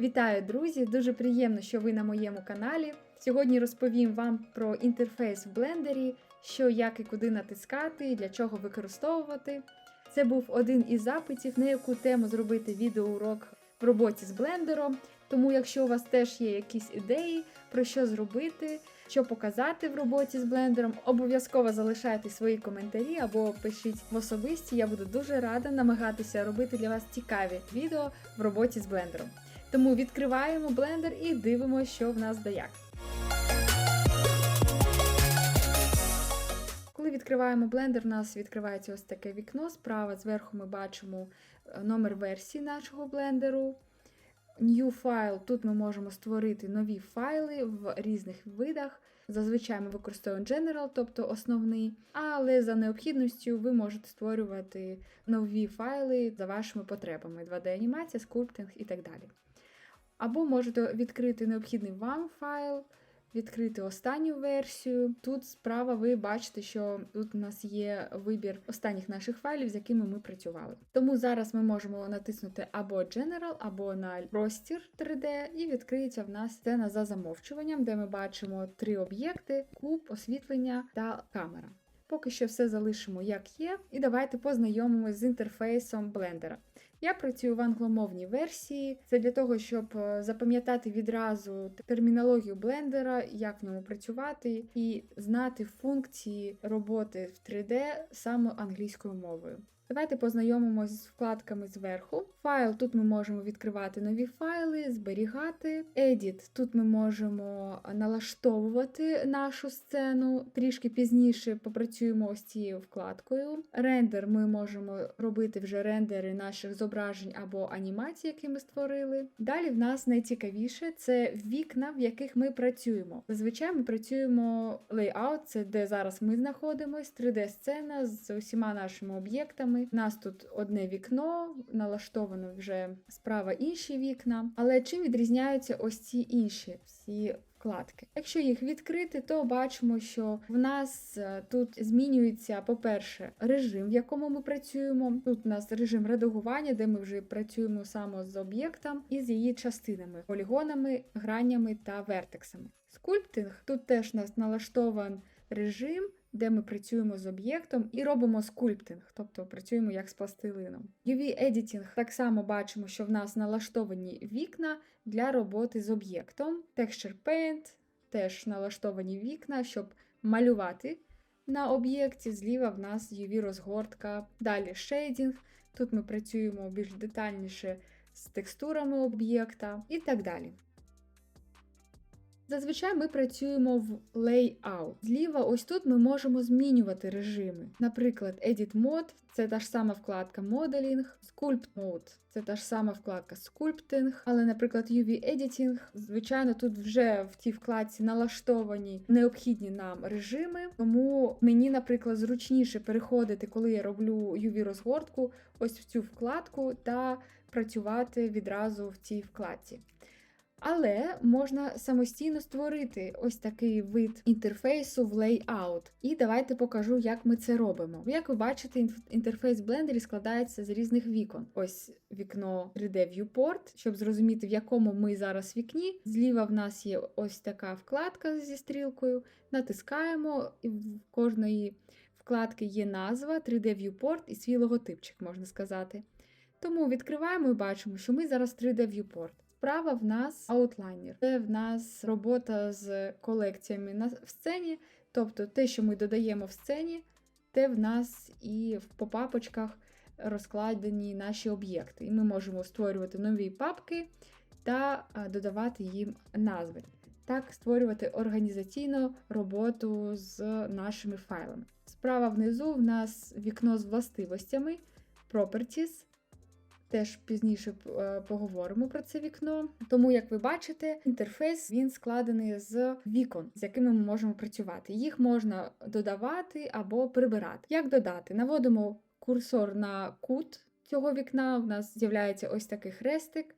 Вітаю, друзі! Дуже приємно, що ви на моєму каналі. Сьогодні розповім вам про інтерфейс в блендері, що як і куди натискати, для чого використовувати. Це був один із запитів, на яку тему зробити відеоурок в роботі з блендером. Тому, якщо у вас теж є якісь ідеї про що зробити, що показати в роботі з блендером, обов'язково залишайте свої коментарі або пишіть в особисті. Я буду дуже рада намагатися робити для вас цікаві відео в роботі з блендером. Тому відкриваємо блендер і дивимося, що в нас да як. Коли відкриваємо блендер, у нас відкривається ось таке вікно. Справа зверху ми бачимо е, номер версії нашого блендеру. New файл. Тут ми можемо створити нові файли в різних видах. Зазвичай ми використовуємо General, тобто основний, але за необхідністю ви можете створювати нові файли за вашими потребами: 2D-анімація, скульптинг і так далі. Або можете відкрити необхідний вам файл, відкрити останню версію. Тут справа ви бачите, що тут у нас є вибір останніх наших файлів, з якими ми працювали. Тому зараз ми можемо натиснути або General, або на простір 3D, і відкриється в нас сцена за замовчуванням, де ми бачимо три об'єкти: куб, освітлення та камера. Поки що все залишимо як є, і давайте познайомимось з інтерфейсом блендера. Я працюю в англомовній версії. Це для того, щоб е, запам'ятати відразу термінологію блендера, як в ньому працювати, і знати функції роботи в 3D саме англійською мовою. Давайте познайомимось з вкладками зверху. Файл тут ми можемо відкривати нові файли, зберігати. Edit тут ми можемо налаштовувати нашу сцену. Трішки пізніше попрацюємо ось цією вкладкою. Рендер ми можемо робити вже рендери наших зображень або анімацій, які ми створили. Далі в нас найцікавіше це вікна, в яких ми працюємо. Зазвичай ми працюємо layout, це де зараз ми знаходимося, 3D-сцена з усіма нашими об'єктами. У нас тут одне вікно, налаштовано вже справа інші вікна. Але чим відрізняються ось ці інші всі вкладки? Якщо їх відкрити, то бачимо, що в нас е, тут змінюється, по-перше, режим, в якому ми працюємо. Тут у нас режим редагування, де ми вже працюємо саме з об'єктом і з її частинами, полігонами, гранями та вертексами. Скульптинг тут теж у нас налаштований режим де ми працюємо з об'єктом і робимо скульптинг, тобто працюємо як з пластилином. UV-Editing так само бачимо, що в нас налаштовані вікна для роботи з об'єктом. Texture Paint теж налаштовані вікна, щоб малювати на об'єкті. Зліва в нас UV-розгортка. Далі Shading. Тут ми працюємо більш детальніше з текстурами об'єкта і так далі. Зазвичай ми працюємо в Layout. Зліва, ось тут ми можемо змінювати режими. Наприклад, Edit Mode це та ж сама вкладка Modeling, Sculpt Mode це та ж сама вкладка Sculpting, але, наприклад, UV Editing, звичайно, тут вже в тій вкладці налаштовані необхідні нам режими. Тому мені, наприклад, зручніше переходити, коли я роблю UV-розгортку, ось в цю вкладку та працювати відразу в цій вкладці. Але можна самостійно створити ось такий вид інтерфейсу в Layout. І давайте покажу, як ми це робимо. Як ви бачите, інтерфейс в блендері складається з різних вікон. Ось вікно 3D Viewport, щоб зрозуміти, в якому ми зараз вікні. Зліва в нас є ось така вкладка зі стрілкою. Натискаємо, і в кожної вкладки є назва 3D Viewport і свій логотипчик, можна сказати. Тому відкриваємо і бачимо, що ми зараз 3D Viewport. Справа в нас аутлайнер. Це в нас робота з колекціями на в сцені. Тобто те, що ми додаємо в сцені, те в нас і в попапочках розкладені наші об'єкти. І ми можемо створювати нові папки та додавати їм назви. Так, створювати організаційну роботу з нашими файлами. Справа внизу в нас вікно з властивостями Properties. Теж пізніше е, поговоримо про це вікно. Тому, як ви бачите, інтерфейс він складений з вікон, з якими ми можемо працювати. Їх можна додавати або прибирати. Як додати? Наводимо курсор на кут цього вікна, в нас з'являється ось такий хрестик.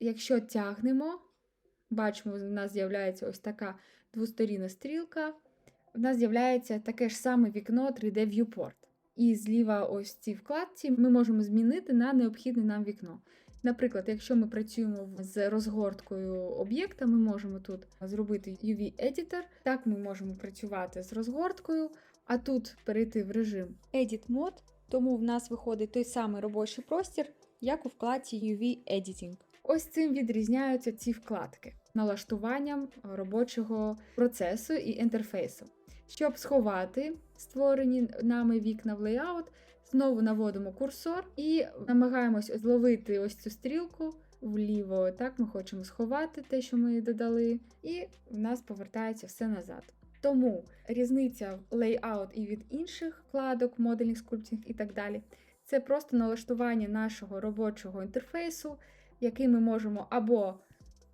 Якщо тягнемо, бачимо, в нас з'являється ось така двосторінна стрілка. В нас з'являється таке ж саме вікно 3D Viewport. І зліва ось цій вкладці ми можемо змінити на необхідне нам вікно. Наприклад, якщо ми працюємо з розгорткою об'єкта, ми можемо тут зробити UV-Editor. Так ми можемо працювати з розгорткою, а тут перейти в режим Edit Mode, тому в нас виходить той самий робочий простір, як у вкладці UV Editing. Ось цим відрізняються ці вкладки налаштуванням робочого процесу і інтерфейсу. Щоб сховати створені нами вікна в лейаут, знову наводимо курсор і намагаємось зловити ось цю стрілку вліво. Так, ми хочемо сховати те, що ми додали, і в нас повертається все назад. Тому різниця в лейаут і від інших вкладок, модельних скульптинг і так далі. Це просто налаштування нашого робочого інтерфейсу, який ми можемо або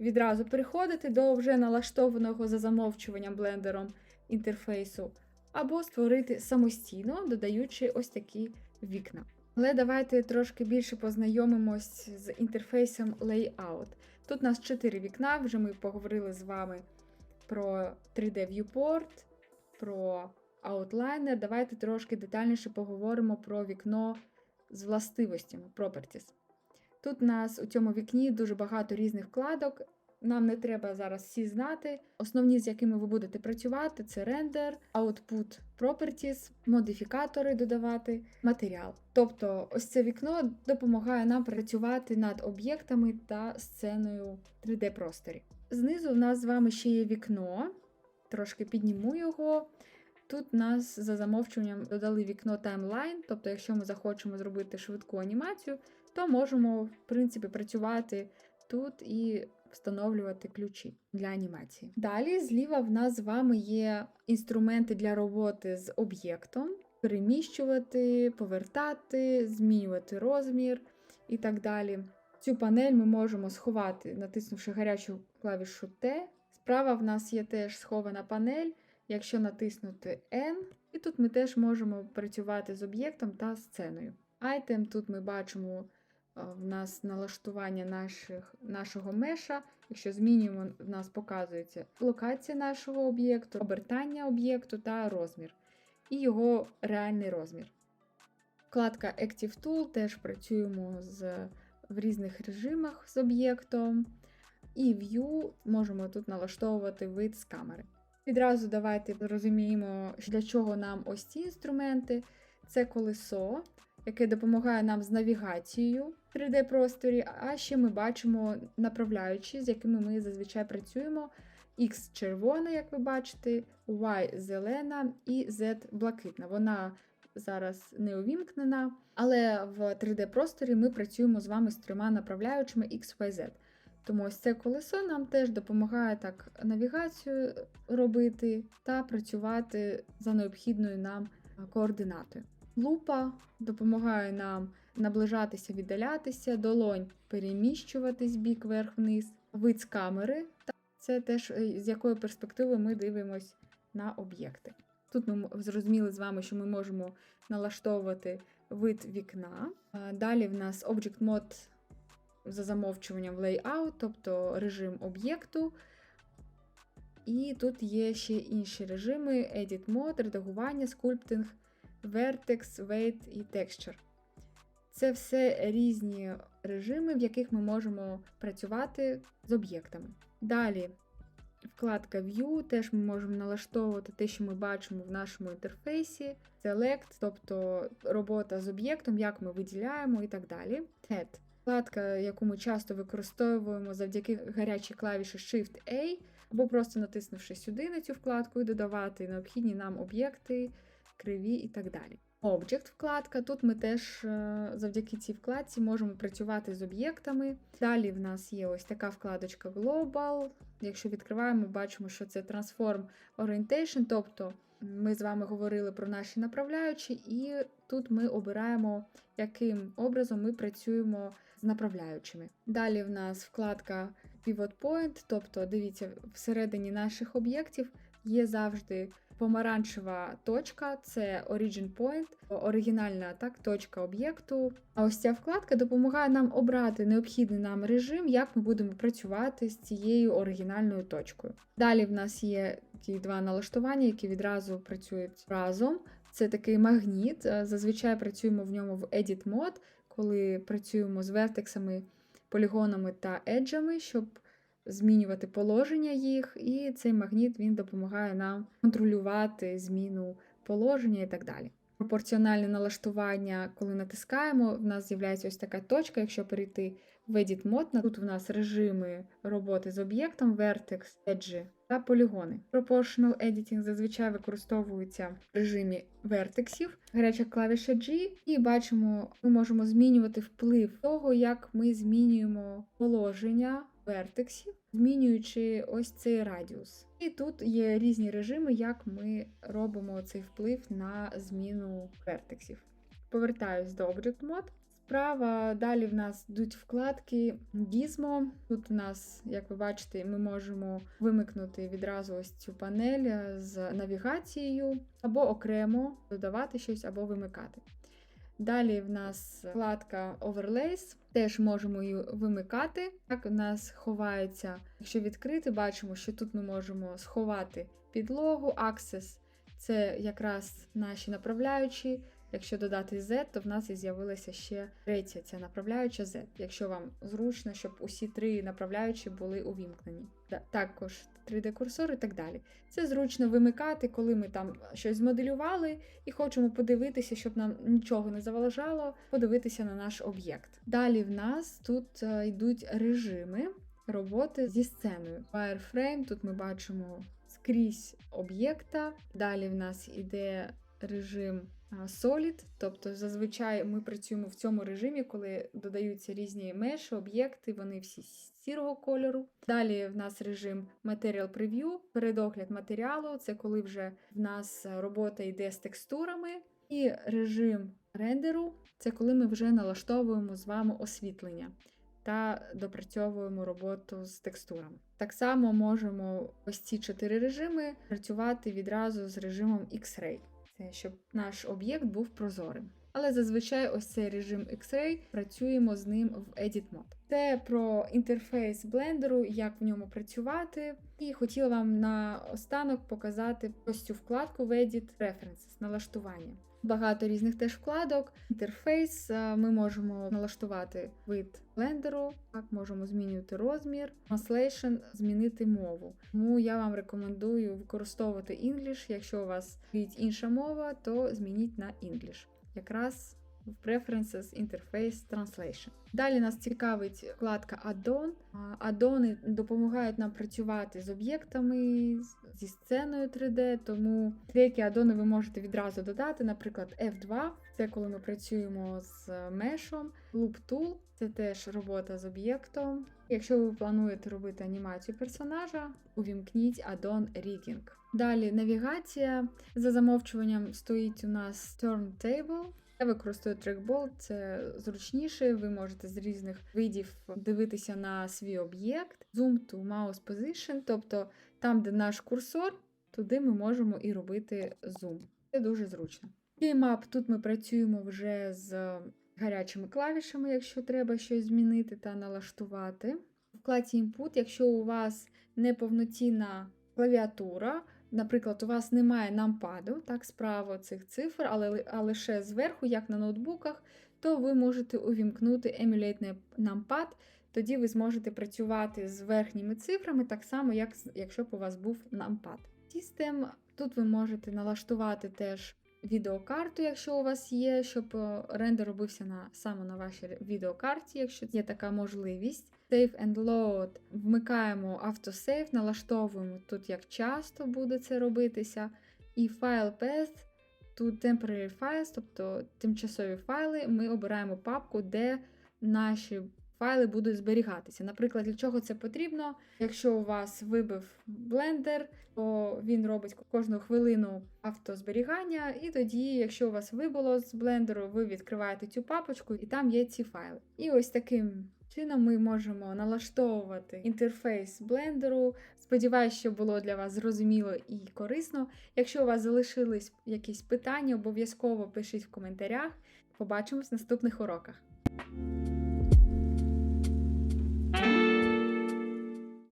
відразу переходити до вже налаштованого за замовчуванням блендером інтерфейсу, або створити самостійно, додаючи ось такі вікна. Але давайте трошки більше познайомимось з інтерфейсом Layout. Тут у нас 4 вікна, вже ми поговорили з вами про 3D Viewport, про Outliner. Давайте трошки детальніше поговоримо про вікно з властивостями Properties. Тут у нас у цьому вікні дуже багато різних вкладок. Нам не треба зараз всі знати. Основні, з якими ви будете працювати, це рендер, output properties, модифікатори додавати, матеріал. Тобто, ось це вікно допомагає нам працювати над об'єктами та сценою 3D-просторі. Знизу в нас з вами ще є вікно, трошки підніму його. Тут нас за замовчуванням додали вікно таймлайн, тобто, якщо ми захочемо зробити швидку анімацію, то можемо, в принципі, працювати тут і встановлювати ключі для анімації. Далі зліва в нас з вами є інструменти для роботи з об'єктом, переміщувати, повертати, змінювати розмір і так далі. Цю панель ми можемо сховати, натиснувши гарячу клавішу T. Справа в нас є теж схована панель, якщо натиснути N, і тут ми теж можемо працювати з об'єктом та сценою. Item тут ми бачимо в нас налаштування наших, нашого меша. Якщо змінюємо, в нас показується локація нашого об'єкту, обертання об'єкту та розмір, і його реальний розмір. Вкладка Active Tool теж працюємо з, в різних режимах з об'єктом. І View можемо тут налаштовувати вид з камери. Відразу давайте зрозуміємо, для чого нам ось ці інструменти. Це колесо, яке допомагає нам з навігацією 3D-просторі, а ще ми бачимо направляючі, з якими ми зазвичай працюємо. X червона, як ви бачите, Y зелена і Z блакитна. Вона зараз не увімкнена, але в 3D-просторі ми працюємо з вами з трьома направляючими X, Y, Z. Тому ось це колесо нам теж допомагає так навігацію робити та працювати за необхідною нам координатою. Лупа допомагає нам наближатися, віддалятися, долонь переміщуватись бік вверх-вниз, вид з камери. Це теж е, з якої перспективи ми дивимося на об'єкти. Тут ми зрозуміли з вами, що ми можемо налаштовувати вид вікна. Далі в нас Object Mode за замовчуванням Layout, тобто режим об'єкту. І тут є ще інші режими: Edit Mode, редагування, скульптинг, Vertex, Weight і Texture. Це все різні режими, в яких ми можемо працювати з об'єктами. Далі, вкладка View, теж ми можемо налаштовувати те, що ми бачимо в нашому інтерфейсі, Select, тобто робота з об'єктом, як ми виділяємо і так далі. Head. Вкладка, яку ми часто використовуємо завдяки гарячій клавіші Shift-A, або просто натиснувши сюди на цю вкладку і додавати необхідні нам об'єкти, криві і так далі. Object вкладка. Тут ми теж е, завдяки цій вкладці можемо працювати з об'єктами. Далі в нас є ось така вкладочка Global. Якщо відкриваємо, бачимо, що це Transform Orientation, тобто ми з вами говорили про наші направляючі, і тут ми обираємо, яким образом ми працюємо з направляючими. Далі в нас вкладка Pivot Point, тобто, дивіться, всередині наших об'єктів є завжди помаранчева точка, це Origin Point, оригінальна так, точка об'єкту. А ось ця вкладка допомагає нам обрати необхідний нам режим, як ми будемо працювати з цією оригінальною точкою. Далі в нас є ті два налаштування, які відразу працюють разом. Це такий магніт. Зазвичай працюємо в ньому в Edit Mode, коли працюємо з вертексами полігонами та еджами, щоб змінювати положення їх. І цей магніт він допомагає нам контролювати зміну положення і так далі. Пропорціональне налаштування, коли натискаємо, в нас з'являється ось така точка, якщо перейти в Edit Mode, тут у нас режими роботи з об'єктом, Vertex, Edge та полігони. Proportional Editing зазвичай використовується в режимі вертексів, гаряча клавіша G, і бачимо, ми можемо змінювати вплив того, як ми змінюємо положення вертексів, змінюючи ось цей радіус. І тут є різні режими, як ми робимо цей вплив на зміну вертексів. Повертаюсь до Object Mode. Справа далі в нас йдуть вкладки Gizmo. Тут у нас, як ви бачите, ми можемо вимикнути відразу ось цю панель з навігацією, або окремо додавати щось, або вимикати. Далі в нас вкладка Overlays, теж можемо її вимикати. Так, у нас ховається, якщо відкрити, бачимо, що тут ми можемо сховати підлогу, Access це якраз наші направляючі. Якщо додати Z, то в нас і з'явилася ще третя ця направляюча Z, якщо вам зручно, щоб усі три направляючі були увімкнені. Також 3D-курсор і так далі. Це зручно вимикати, коли ми там щось змоделювали і хочемо подивитися, щоб нам нічого не заважало, подивитися на наш об'єкт. Далі в нас тут е, йдуть режими роботи зі сценою. Wireframe, тут ми бачимо скрізь об'єкта. Далі в нас іде режим. Solid, тобто зазвичай ми працюємо в цьому режимі, коли додаються різні меші, об'єкти, вони всі сірого кольору. Далі в нас режим Material Preview, передогляд матеріалу це коли вже в нас робота йде з текстурами, і режим рендеру це коли ми вже налаштовуємо з вами освітлення. Та допрацьовуємо роботу з текстурами. Так само можемо ось ці чотири режими працювати відразу з режимом X-Ray щоб наш об'єкт був прозорим. Але зазвичай ось цей режим X-Ray працюємо з ним в Edit Mode. Це про інтерфейс блендеру, як в ньому працювати. І хотіла вам на останок показати ось цю вкладку в Edit Preferences, налаштування. Багато різних теж вкладок, інтерфейс. Ми можемо налаштувати вид блендеру, так можемо змінювати розмір, translation, змінити мову. Тому я вам рекомендую використовувати English. Якщо у вас стоїть інша мова, то змініть на English. Якраз в Preferences Interface Translation. Далі нас цікавить вкладка Add-on. Аддони допомагають нам працювати з об'єктами, зі сценою 3D, тому деякі аддони ви можете відразу додати, наприклад, F2 це коли ми працюємо з мешом, Loop Tool це теж робота з об'єктом. Якщо ви плануєте робити анімацію персонажа, увімкніть Add-on Reading. Далі навігація. За замовчуванням стоїть у нас Turntable. Я використовую трекбол, це зручніше. Ви можете з різних видів дивитися на свій об'єкт, Zoom to mouse position, тобто там, де наш курсор, туди ми можемо і робити зум. Це дуже зручно. Keymap, тут ми працюємо вже з гарячими клавішами, якщо треба щось змінити та налаштувати. В вкладці Input, якщо у вас неповноцінна клавіатура, Наприклад, у вас немає нампаду, так, справа цих цифр, але а лише зверху, як на ноутбуках, то ви можете увімкнути Emulate Numpad, тоді ви зможете працювати з верхніми цифрами, так само, як якщо б у вас був нампад. System, тут ви можете налаштувати теж відеокарту, якщо у вас є, щоб е, рендер робився на, саме на вашій відеокарті, якщо є така можливість. Save and Load. Вмикаємо автосейв, налаштовуємо тут, як часто буде це робитися. І File Path, тут Temporary Files, тобто тимчасові файли, ми обираємо папку, де наші файли будуть зберігатися. Наприклад, для чого це потрібно? Якщо у вас вибив блендер, то він робить кожну хвилину автозберігання, і тоді, якщо у вас вибуло з блендеру, ви відкриваєте цю папочку, і там є ці файли. І ось таким чином ми можемо налаштовувати інтерфейс блендеру. Сподіваюсь, що було для вас зрозуміло і корисно. Якщо у вас залишились якісь питання, обов'язково пишіть в коментарях. Побачимось в наступних уроках.